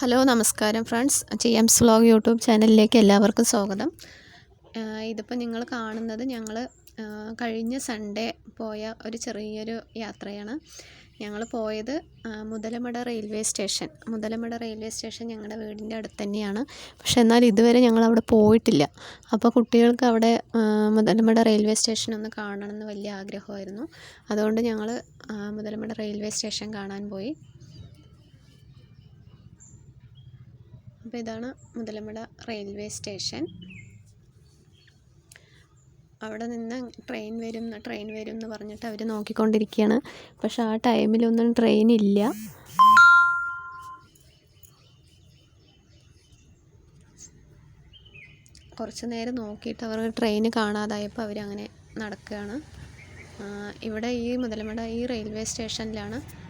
Hello നമസ്കാരം friends. എംസ് vlog YouTube ചാനലിലേക്ക് എല്ലാവർക്കും സ്വാഗതം. ഇതിപ്പോൾ നിങ്ങൾ കാണുന്നത് ഞങ്ങൾ കഴിഞ്ഞ സൺഡേ പോയ ഒരു ചെറിയൊരു യാത്രയാണ്. ഞങ്ങൾ പോയത് Muthalamada railway station. Muthalamada railway station ഞങ്ങളുടെ വീടിന്റെ അടുത്ത് തന്നെയാണ്. പക്ഷേ എന്നാൽ ഇതുവരെ ഞങ്ങൾ അവിടെ പോയിട്ടില്ല. അപ്പോൾ കുട്ടികൾക്ക് അവിടെ മുതലമട റെയിൽവേ സ്റ്റേഷൻ ഒന്ന് കാണണമെന്ന് വലിയ ആഗ്രഹമായിരുന്നു. അതുകൊണ്ട് ഞങ്ങൾ മുതലമട റെയിൽവേ സ്റ്റേഷൻ കാണാൻ പോയി. അപ്പോൾ ഇതാണ് മുതലമട റെയിൽവേ സ്റ്റേഷൻ. അവിടെ നിന്ന് ട്രെയിൻ വരും ട്രെയിൻ വരും എന്ന് പറഞ്ഞിട്ട് അവർ നോക്കിക്കൊണ്ടിരിക്കുകയാണ്. പക്ഷെ ആ ടൈമിലൊന്നും ട്രെയിൻ ഇല്ല. കുറച്ച് നേരം നോക്കിയിട്ട് അവർ ട്രെയിൻ കാണാതായപ്പോൾ അവരങ്ങനെ നടക്കുകയാണ്. ഇവിടെ ഈ മുതലമട ഈ റെയിൽവേ സ്റ്റേഷനിലാണ്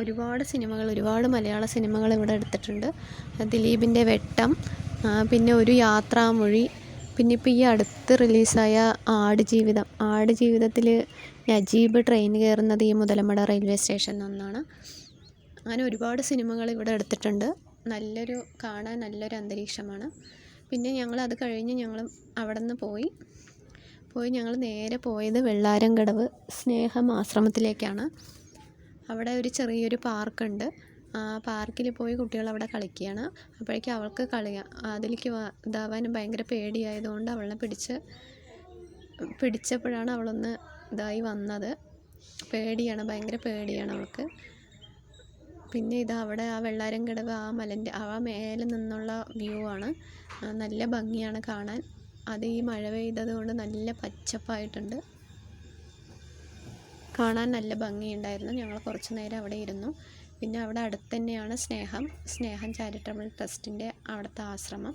ഒരുപാട് സിനിമകൾ ഒരുപാട് മലയാള സിനിമകൾ ഇവിടെ എടുത്തിട്ടുണ്ട്. ദിലീപിന്റെ വെട്ടം പിന്നെ ഒരു യാത്രാമൊഴി പിന്നെ ഇപ്പോൾ ഈ അടുത്ത് റിലീസായ ആടുജീവിതം ആടുജീവിതത്തിൽ നജീബ് ട്രെയിൻ കയറുന്നത് ഈ മുതലമട റെയിൽവേ സ്റ്റേഷനിൽ നിന്നാണ്. അങ്ങനെ ഒരുപാട് സിനിമകൾ ഇവിടെ എടുത്തിട്ടുണ്ട്. നല്ലൊരു കാണാൻ നല്ലൊരു അന്തരീക്ഷമാണ്. പിന്നെ ഞങ്ങൾ അത് കഴിഞ്ഞ് ഞങ്ങൾ അവിടെ നിന്ന് പോയി. പോയി ഞങ്ങൾ നേരെ പോയത് വെള്ളാരം കടവ് സ്നേഹം ആശ്രമത്തിലേക്കാണ്. അവിടെ ഒരു ചെറിയൊരു പാർക്കുണ്ട്. ആ പാർക്കിൽ പോയി കുട്ടികൾ അവിടെ കളിക്കുകയാണ്. അപ്പോഴേക്കും അവൾക്ക് കളിയാ അതിലേക്ക് ഇതാവാൻ ഭയങ്കര പേടിയായതുകൊണ്ട് അവളെ പിടിച്ച് പിടിച്ചപ്പോഴാണ് അവളൊന്ന് ഇതായി വന്നത്. പേടിയാണ് ഭയങ്കര പേടിയാണ് അവൾക്ക്. പിന്നെ ഇത് അവിടെ ആ വെള്ളാരംകടവ് ആ മലന്റെ ആ മേലെ നിന്നുള്ള വ്യൂ ആണ്. നല്ല ഭംഗിയാണ് കാണാൻ. അത് ഈ മഴ പെയ്തത് കൊണ്ട് നല്ല പച്ചപ്പായിട്ടുണ്ട്. കാണാൻ നല്ല ഭംഗിയുണ്ടായിരുന്നു. ഞങ്ങൾ കുറച്ച് നേരം അവിടെ ഇരുന്നു. പിന്നെ അവിടെ അടുത്ത് തന്നെയാണ് സ്നേഹം. സ്നേഹം ചാരിറ്റബിൾ ട്രസ്റ്റിന്റെ അവിടുത്തെ ആശ്രമം.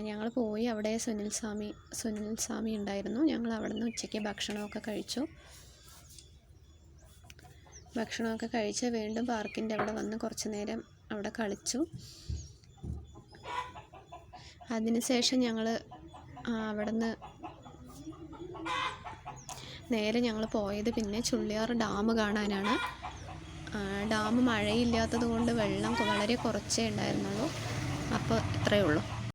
ഞങ്ങൾ പോയി അവിടെ സുനിൽ സ്വാമി സുനിൽ സ്വാമി ഉണ്ടായിരുന്നു. ഞങ്ങൾ അവിടെ നിന്ന് ഉച്ചയ്ക്ക് ഭക്ഷണമൊക്കെ കഴിച്ചു. ഭക്ഷണമൊക്കെ കഴിച്ച് വീണ്ടും പാർക്കിന്റെ അവിടെ വന്ന് കുറച്ച് നേരം അവിടെ കളിച്ചു. അതിനുശേഷം ഞങ്ങൾ അവിടെ നിന്ന് നേരെ ഞങ്ങൾ പോയത് പിന്നെ ചുള്ളിയാർ ഡാം കാണാനാണ്. ഡാം മഴയില്ലാത്തത് കൊണ്ട് വെള്ളം വളരെ കുറച്ചേ ഉണ്ടായിരുന്നുള്ളൂ. അപ്പോൾ ഇത്രയേ ഉള്ളൂ.